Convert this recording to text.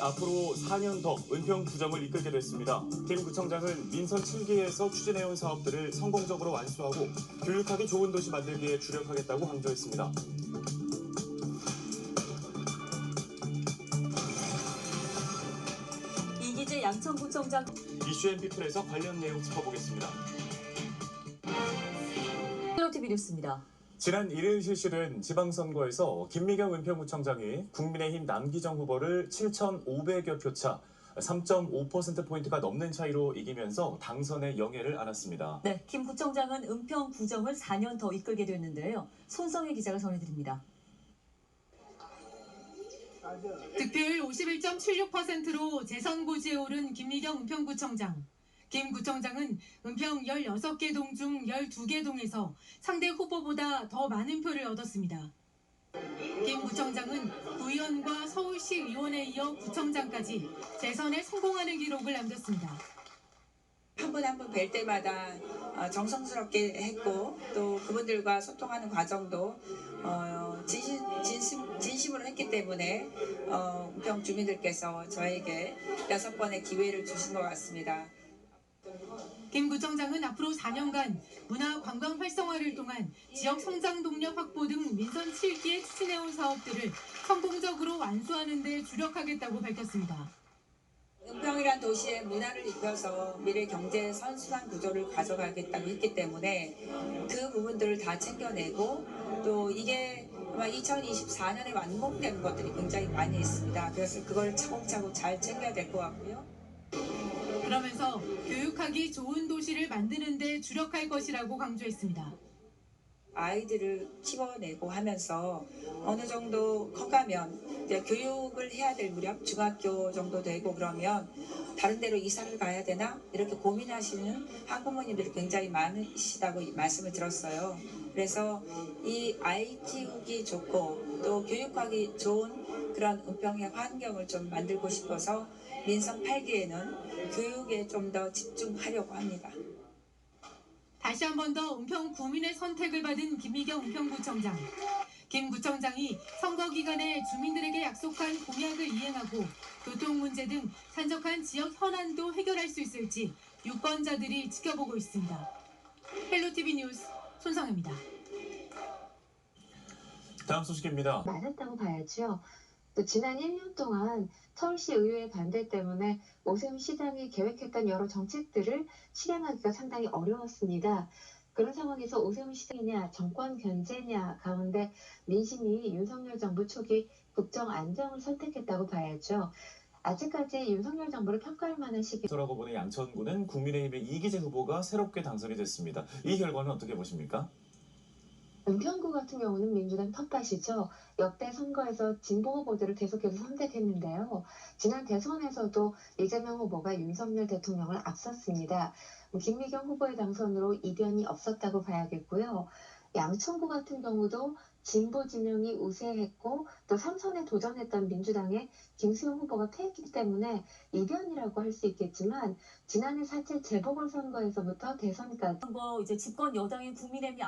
앞으로 4년 더 은평 구정을 이끌게 됐습니다. 김 구청장은 민선 7기에서 추진해온 사업들을 성공적으로 완수하고 교육하기 좋은 도시 만들기에 주력하겠다고 강조했습니다. 이기재 양천구청장 이슈앤 피플에서 관련 내용 짚어보겠습니다. 헬로티비 뉴스입니다. 지난 1일 실시된 지방선거에서 김미경 은평구청장이 국민의힘 남기정 후보를 7,500여 표차 3.5%포인트가 넘는 차이로 이기면서 당선의 영예를 안았습니다. 네, 김 구청장은 은평 구정을 4년 더 이끌게 됐는데요. 손성혜 기자가 전해드립니다. 득표율 51.76%로 재선 고지에 오른 김미경 은평구청장. 김 구청장은 은평 16개 동 중 12개 동에서 상대 후보보다 더 많은 표를 얻었습니다. 김 구청장은 구의원과 서울시 의원에 이어 구청장까지 재선에 성공하는 기록을 남겼습니다. 한 분 한 분 뵐 때마다 어, 정성스럽게 했고 또 그분들과 소통하는 과정도 어, 진심, 진심, 진심으로 했기 때문에 어, 은평 주민들께서 저에게 여섯 번의 기회를 주신 것 같습니다. 김 구청장은 앞으로 4년간 문화 관광 활성화를 통한 지역 성장 동력 확보 등 민선 7기에 추진해온 사업들을 성공적으로 완수하는 데 주력하겠다고 밝혔습니다. 은평이란 도시의 문화를 입혀서 미래 경제 선순환 구조를 가져가겠다고 했기 때문에 그 부분들을 다 챙겨내고 또 이게 아마 2024년에 완공되는 것들이 굉장히 많이 있습니다. 그래서 그걸 차곡차곡 잘 챙겨야 될 것 같고요. 그러면서 교육하기 좋은 도시를 만드는 데 주력할 것이라고 강조했습니다. 아이들을 키워내고 하면서 어느 정도 커가면 교육을 해야 될 무렵 중학교 정도 되고 그러면 다른 데로 이사를 가야 되나 이렇게 고민하시는 학부모님들이 굉장히 많으시다고 말씀을 들었어요. 그래서 이 아이 키우기 좋고 또 교육하기 좋은 그런 은평의 환경을 좀 만들고 싶어서 민선 8기에는 교육에 좀 더 집중하려고 합니다. 다시 한 번 더 은평 구민의 선택을 받은 김미경 은평구청장. 김 구청장이 선거 기간에 주민들에게 약속한 공약을 이행하고 교통 문제 등 산적한 지역 현안도 해결할 수 있을지 유권자들이 지켜보고 있습니다. 헬로티비 뉴스 손성입니다. 다음 소식입니다. 많았다고 봐야죠. 또 지난 1년 동안 서울시 의회의 반대 때문에 오세훈 시장이 계획했던 여러 정책들을 실행하기가 상당히 어려웠습니다. 그런 상황에서 오세훈 시장이냐 정권 견제냐 가운데 민심이 윤석열 정부 초기 국정 안정을 선택했다고 봐야죠. 아직까지 윤석열 정부를 평가할 만한 시기 라고 보는 양천구는 국민의힘의 이기재 후보가 새롭게 당선이 됐습니다. 이 결과는 어떻게 보십니까? 은평구 같은 경우는 민주당 텃밭이죠. 역대 선거에서 진보 후보들을 계속해서 선택했는데요. 지난 대선에서도 이재명 후보가 윤석열 대통령을 앞섰습니다. 김미경 후보의 당선으로 이변이 없었다고 봐야겠고요. 양천구 같은 경우도 진보 진영이 우세했고 또 삼선에 도전했던 민주당의 김수영 후보가 패했기 때문에 이변이라고 할 수 있겠지만 지난해 4.7 재보궐선거에서부터 대선까지 선거 이제 집권 여당인 국민의힘이